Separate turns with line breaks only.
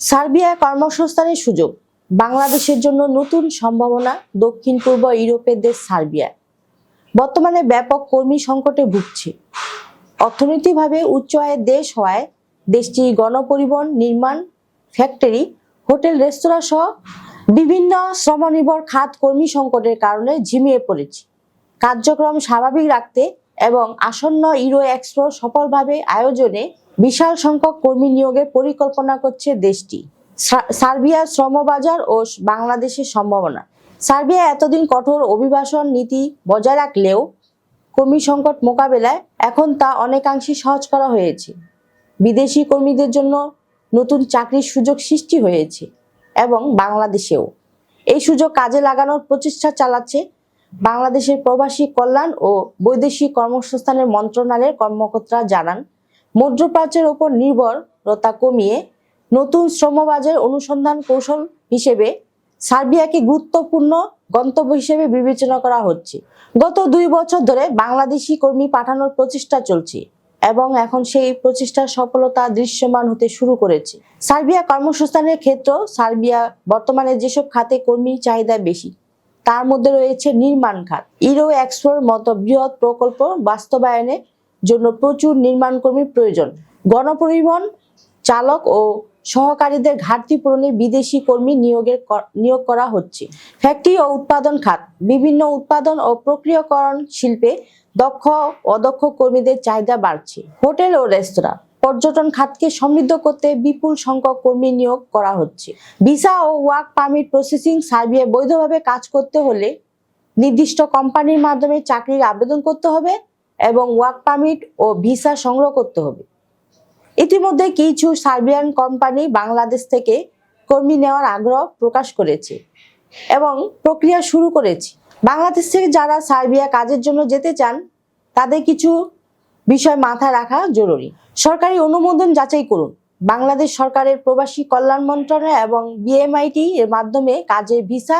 Serbia কর্মসংস্থানের সুযোগ, বাংলাদেশের জন্য নতুন সম্ভাবনা দক্ষিণ পূর্ব ইউরোপের দেশ সার্বিয়া বর্তমানে ব্যাপক কর্মী সংকটে ভুগছে। অর্থনৈতিকভাবে উচ্চ আয়ের দেশ হওয়ায় দেশটি গণপরিবহন, নির্মাণ, ফ্যাক্টরি, হোটেল, রেস্তোরাঁ সহ বিভিন্ন শ্রমনির্ভর খাত কর্মী সংকটের কারণে ঝিমিয়ে পড়েছে। কার্যক্রম স্বাভাবিক রাখতে এবং আসন্ন ইউরো এক্সপো সফলভাবে আয়োজনে বিশাল সংখ্যক কর্মী নিয়োগের পরিকল্পনা করছে দেশটি। সার্বিয়ার শ্রমবাজার ও বাংলাদেশের সম্ভাবনা। সার্বিয়া এতদিন কঠোর অভিবাসন নীতি বজায় রাখলেও কর্মী সংকট মোকাবেলায় এখন তা অনেকাংশে সহজ করা হয়েছে। বিদেশি কর্মীদের জন্য নতুন চাকরির সুযোগ সৃষ্টি হয়েছে এবং বাংলাদেশেও। এই সুযোগ কাজে লাগানোর প্রচেষ্টা চালাচ্ছে বাংলাদেশের প্রবাসী কল্যাণ ও বৈদেশিক কর্মসংস্থানের মন্ত্রণালয়ের কর্মকর্তারা জানান, মধ্যপ্রাচ্যের উপর নির্ভরতা কমিয়ে নতুন শ্রমবাজার অনুসন্ধান কৌশল হিসেবে সার্বিয়াকে গুরুত্বপূর্ণ গন্তব্য হিসেবে বিবেচনা করা হচ্ছে। গত দুই বছর ধরে বাংলাদেশি কর্মী পাঠানোর প্রচেষ্টা চলছে এবং এখন সেই প্রচেষ্টার সফলতা দৃশ্যমান হতে শুরু করেছে। সার্বিয়া কর্মসংস্থানের ক্ষেত্র সার্বিয়া বর্তমানে যেসব খাতে কর্মী চাহিদা বেশি তার মধ্যে রয়েছে নির্মাণ খাত। ইরো এক্সপোর মতো বৃহৎ প্রকল্প বাস্তবায়নের জন্য প্রচুর নির্মাণ কর্মীর প্রয়োজন। গণপরিবহন চালক ও সহকারীদের ঘাটতি পূরণে বিদেশি কর্মী নিয়োগের নিয়োগ করা হচ্ছে। ফ্যাক্টরি ও উৎপাদন খাত। বিভিন্ন উৎপাদন ও প্রক্রিয়াকরণ শিল্পে দক্ষ অদক্ষ কর্মীদের চাহিদা বাড়ছে। হোটেল ও রেস্তোরাঁ। পর্যটন খাতকে সমৃদ্ধ করতে বিপুল সংখ্যক কর্মী নিয়োগ করা হচ্ছে। ভিসা ও ওয়ার্ক পারমিট প্রসেসিং সার্বিয়ায় বৈধভাবে কাজ করতে হলে নির্দিষ্ট কোম্পানির মাধ্যমে চাকরির আবেদন করতে হবে এবং ওয়ার্ক পারমিট ও ভিসা সংগ্রহ করতে হবে। ইতিমধ্যে কিছু সার্বিয়ান কোম্পানি বাংলাদেশ থেকে কর্মী নেওয়ার আগ্রহ প্রকাশ করেছে এবং প্রক্রিয়া শুরু করেছে। বাংলাদেশ থেকে যারা সার্বিয়া কাজের জন্য যেতে চান, তাদের কিছু বিষয় মাথা রাখা জরুরি। সরকারি অনুমোদন যাচাই করুন। বাংলাদেশ সরকারের প্রবাসী কল্যাণ মন্ত্রণালয় এবং বিএমআইটি এর মাধ্যমে কাজের ভিসা